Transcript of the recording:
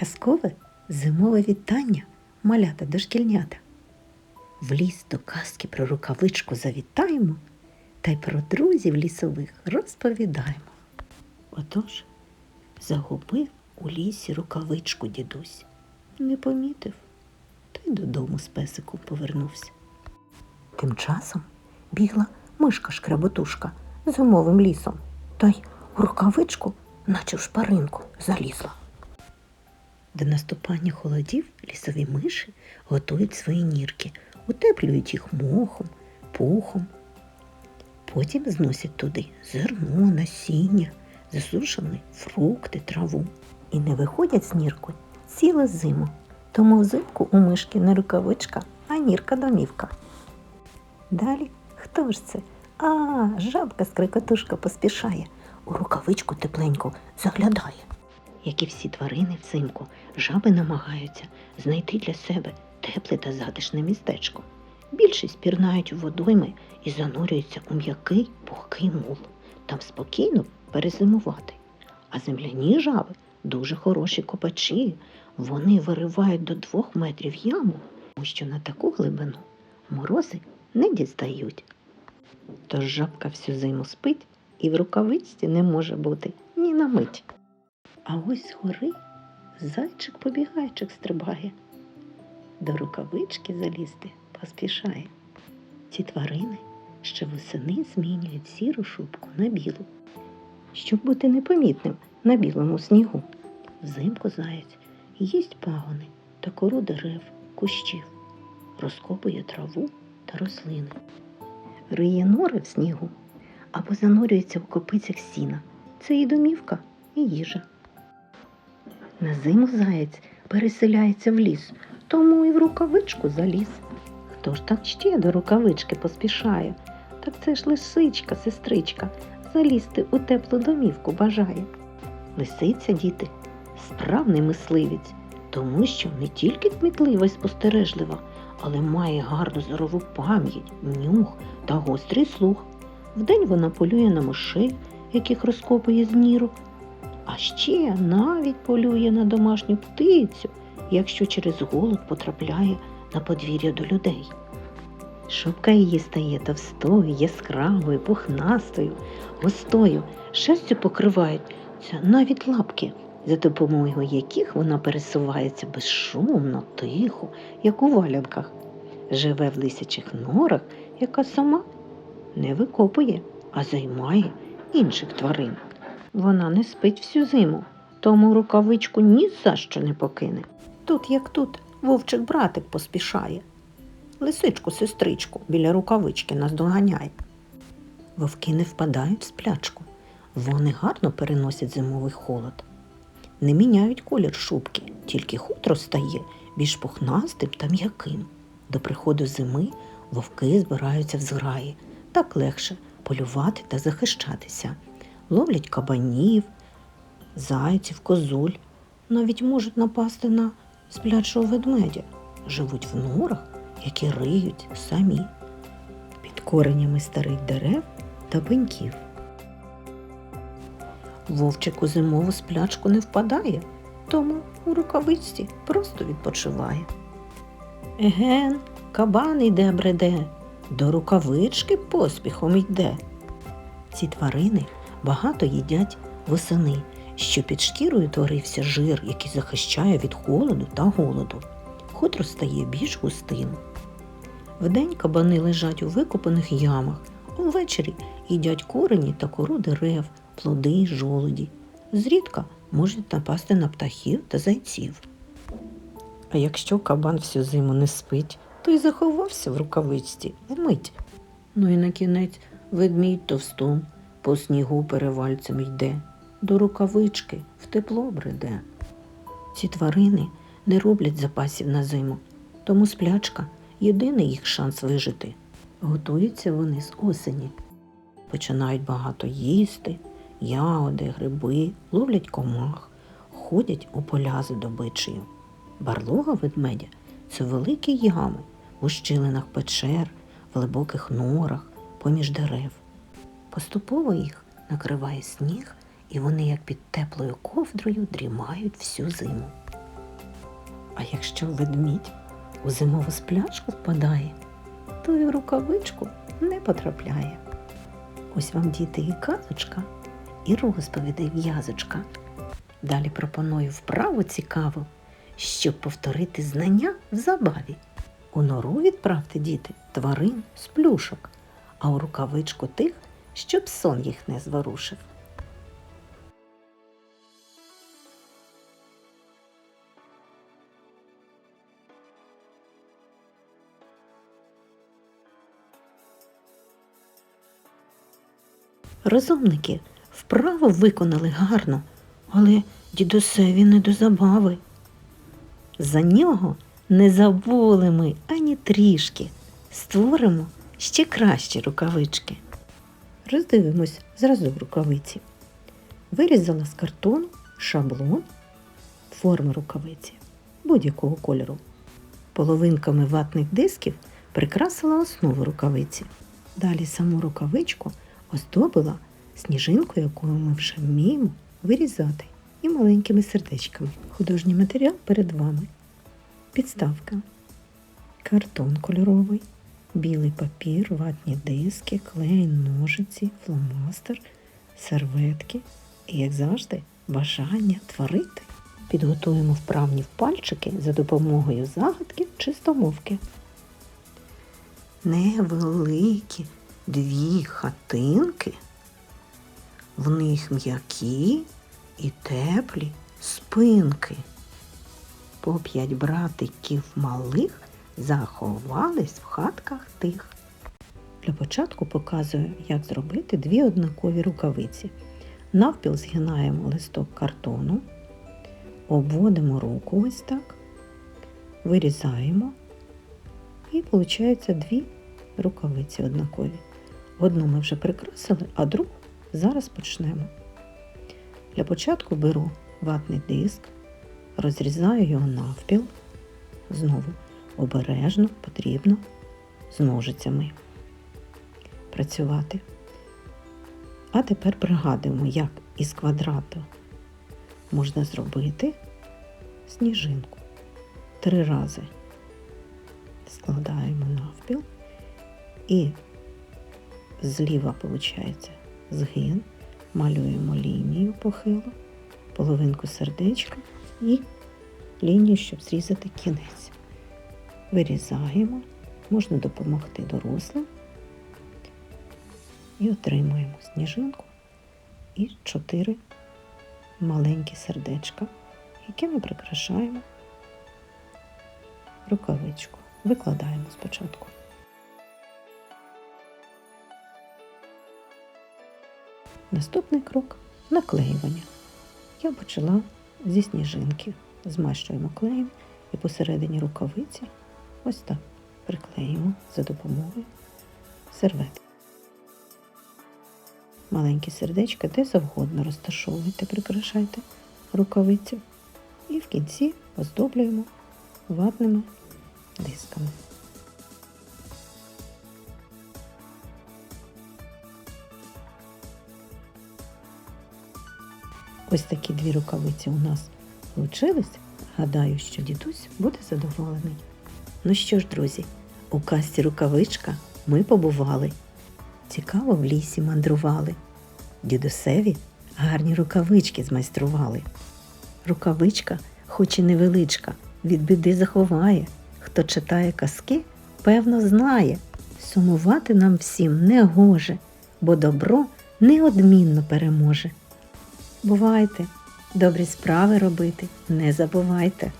Казкове зимове вітання малята дошкільнята. В ліс до казки про рукавичку завітаємо та й про друзів лісових розповідаємо. Отож, загубив у лісі рукавичку дідусь. Не помітив, та й додому з песиком повернувся. Тим часом бігла мишка шкряботушка зимовим лісом, та й у рукавичку, наче в шпаринку, залізла. До наступання холодів лісові миші готують свої нірки, утеплюють їх мохом, пухом. Потім зносять туди зерно, насіння, засушені фрукти, траву. І не виходять з ніркою цілу зиму. Тому взимку у мишки не рукавичка, а нірка домівка. Далі хто ж це? А, жабка скрикотушка поспішає, у рукавичку тепленько заглядає. Як і всі тварини взимку, жаби намагаються знайти для себе тепле та затишне містечко. Більшість пірнають у водойми і занурюються у м'який пухкий мул. Там спокійно перезимувати. А земляні жаби дуже хороші копачі. Вони виривають до двох метрів яму, тому що на таку глибину морози не дістають. Тож жабка всю зиму спить і в рукавичці не може бути ні на мить. А ось згори зайчик побігайчик стрибає. До рукавички залізти поспішає. Ці тварини ще восени змінюють сіру шубку на білу, щоб бути непомітним на білому снігу. Взимку заєць їсть пагони та кору дерев, кущів, розкопує траву та рослини, риє нори в снігу або занурюється в копицях сіна. Це і домівка, і їжа. На зиму заєць переселяється в ліс, тому і в рукавичку заліз. Хто ж так ще до рукавички поспішає? Так це ж лисичка, сестричка, залізти у теплу домівку бажає. Лисиця, діти, справний мисливець, тому що не тільки кмітлива й спостережлива, але має гарну здорову пам'ять, нюх та гострий слух. Вдень вона полює на мишей, яких розкопує з нірок, а ще навіть полює на домашню птицю, якщо через голод потрапляє на подвір'я до людей. Шубка її стає товстою, яскравою, пухнастою, густою, шерстю покриваються навіть лапки, за допомогою яких вона пересувається безшумно, тихо, як у валянках. Живе в лисячих норах, яка сама не викопує, а займає інших тварин. Вона не спить всю зиму, тому рукавичку ні за що не покине. Тут, як тут, вовчик братик поспішає. Лисичку, сестричку біля рукавички наздоганяє. Вовки не впадають в сплячку. Вони гарно переносять зимовий холод. Не міняють колір шубки, тільки хутро стає більш пухнастим та м'яким. До приходу зими вовки збираються в зграї, так легше полювати та захищатися ловлять кабанів, зайців, козуль, навіть можуть напасти на сплячого ведмедя, живуть в норах, які риють самі, під коренями старих дерев та пеньків. Вовчик у зимову сплячку не впадає, тому у рукавичці просто відпочиває. Еген, кабан іде бреде, до рукавички поспіхом йде. Ці тварини багато їдять восени, що під шкірою творився жир, який захищає від холоду та голоду. Хутро стає більш густим. Вдень кабани лежать у викопаних ямах, а ввечері їдять корені та кору дерев, плоди й жолуді. Зрідка можуть напасти на птахів та зайців. А якщо кабан всю зиму не спить, то й заховався в рукавичці вмить. Ну і на кінець ведмідь товстун по снігу перевальцем йде, до рукавички в тепло бреде. Ці тварини не роблять запасів на зиму, тому сплячка єдиний їх шанс вижити. Готуються вони з осені. Починають багато їсти, ягоди, гриби, ловлять комах, ходять у поля за добичею. Барлога ведмедя це великі ями в ущелинах печер, в глибоких норах, поміж дерев. Поступово їх накриває сніг, і вони, як під теплою ковдрою, дрімають всю зиму. А якщо ведмідь у зимову сплячку впадає, то і в рукавичку не потрапляє. Ось вам, діти, і казочка, і розповіді і в'язочка. Далі пропоную вправу цікаву, щоб повторити знання в забаві. У нору відправте діти тварин з плюшок, а у рукавичку тих, щоб сон їх не зворушив. Розумники вправо виконали гарно, але дідусеві не до забави. За нього не забули ми ані трішки. Створимо ще кращі рукавички. Роздивимось зразу рукавиці. Вирізала з картону шаблон форми рукавиці будь-якого кольору. Половинками ватних дисків прикрасила основу рукавиці. Далі саму рукавичку оздобила сніжинкою, яку ми вже вміємо вирізати, і маленькими сердечками. Художній матеріал перед вами. Підставка, картон кольоровий, білий папір, ватні диски, клей, ножиці, фломастер, серветки і, як завжди, бажання творити. Підготуємо вправні пальчики за допомогою загадки чистомовки. Невеликі дві хатинки, в них м'які і теплі спинки. По п'ять братиків малих заховались в хатках тих. Для початку показую, як зробити дві однакові рукавиці. Навпіл згинаємо листок картону, обводимо руку ось так, вирізаємо і виходить дві рукавиці однакові. Одну ми вже прикрасили, а другу зараз почнемо. Для початку беру ватний диск, розрізаю його навпіл. Знову обережно потрібно з ножицями працювати. А тепер пригадуємо, як із квадрату можна зробити сніжинку. Три рази складаємо навпіл і зліва виходить згин, малюємо лінію похилу, половинку сердечка і лінію, щоб зрізати кінець. Вирізаємо, можна допомогти дорослим і отримуємо сніжинку і чотири маленькі сердечка, які ми прикрашаємо рукавичку. Викладаємо спочатку. Наступний крок наклеювання. Я почала зі сніжинки. Змащуємо клеєм і посередині рукавиці ось так приклеїмо за допомогою серветки. Маленькі сердечка де завгодно розташовуйте, прикрашайте рукавицю і в кінці оздоблюємо ватними дисками. Ось такі дві рукавиці у нас вийшли. Гадаю, що дідусь буде задоволений. Ну що ж, друзі, у касті рукавичка ми побували. Цікаво в лісі мандрували. Дідусеві гарні рукавички змайстрували. Рукавичка, хоч і невеличка, від біди заховає. Хто читає казки, певно, знає. Сумувати нам всім не гоже, бо добро неодмінно переможе. Бувайте, добрі справи робити не забувайте.